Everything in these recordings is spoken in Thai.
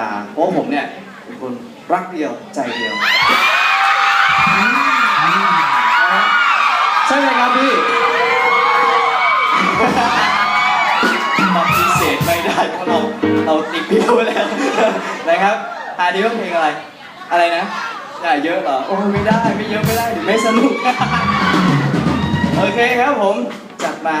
ดา เพราะว่าผมเนี่ยเป็นคนรักเดียวใจเดียว ใช่ไหมครับพี่ปฏิเสธไม่ได้เพราะเราเราติดพี่ไปแล้วนะครับอันนี้ว่าเพลงอะไร อะไรนะอย่าเยอะเหรอโอ้ไม่ได้ไม่เยอะไม่ได้เดี๋ยวไม่สนุก โอเคครับผมจัดมา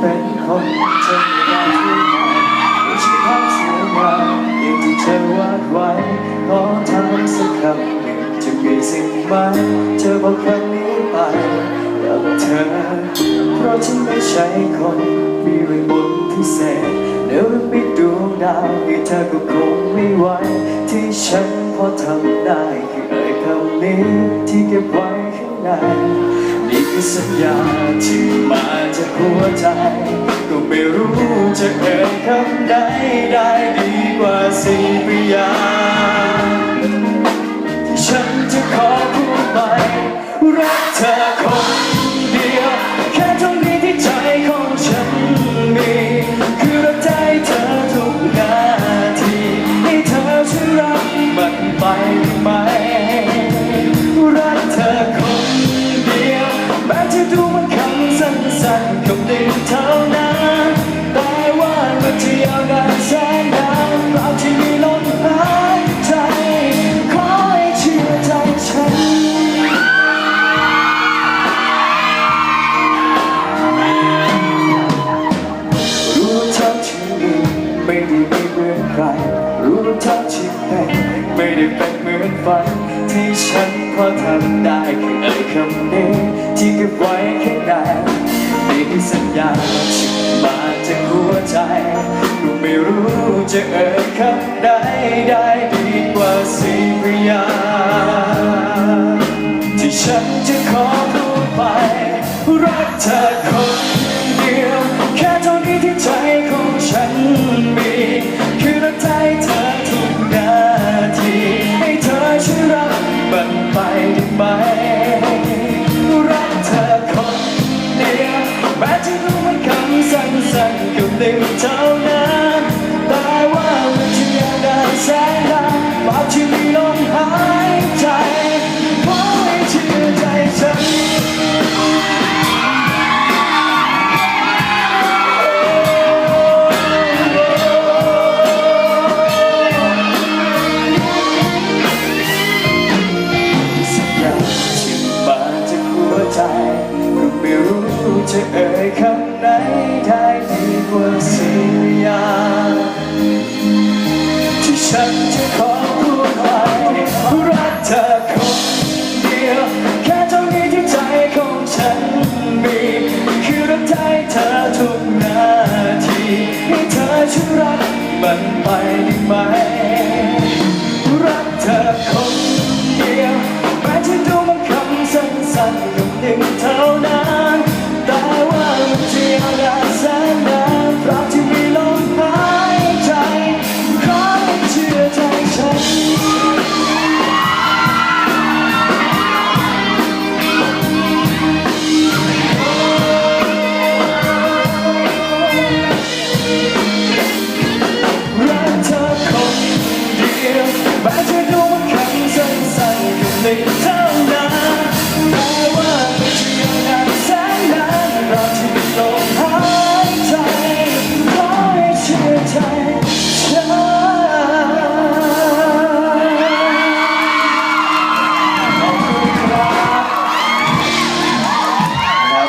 เป็นคนจะมีได้ที่ไหนไม่ใช่ภาพสวยงามอย่างที่เธอวาดไว้ขอถามสักคำหนึ่งจะมีสิ่งไหมเธอบอกคำนี้ไปกับเธอ เพราะฉันไม่ใช่คนมีเรื่องบนพิเศษเดี๋ยวไปดวงดาวให้เธอก็คงไม่ไหวที่ฉันพอทำได้คือเอ่ยคำนี้ที่เก็บไว้ข้างใน อสัญญาที่มาจากหัวใจ ก็ไม่รู้จะเอ่ยคำใดได้ดีกว่าสิ่งพยางที่ฉันจะขอพูดไปรักเธอคน เท่านั้นแต่ว่ามันจะยาวนานแสนนานเราที่มีลมหายใจ ขอให้เชื่อใจฉัน รู้เท่าที่มีไม่ได้ไม่เหมือนใคร รู้เท่าที่เป็นไม่ได้เป็นเหมือนฝัน ที่ฉันพอทำได้แค่เอ่ยคำนี้ที่เก็บไว้แค่ในนี่คือ สัญญาที่มาจากหัวใจก็ไม่รู้จะเอ่ยคำใด นึ่งเท่านั้นแต่ว่ามันจะยาวนานแสนนานภาพที่มีลมหายใจขอให้เชื่อใจฉันสัญญาที่มาจากหัวใจก็ไม่รู้จะเอ่ยคำไหน อให้เชื่อใจฉันขอบคุณนะครับ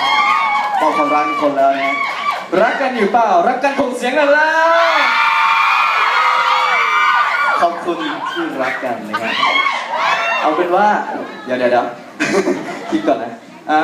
บอกความรักทุกคนแล้วนะรักกันอยู่เปล่า รักกันคงเสียงกันแล้ว ขอบคุณที่รักกันนะครับ เอาเป็นว่า เดี๋ยวเดี๋ยวเดี๋ยวคิดก่อนนะ อ่า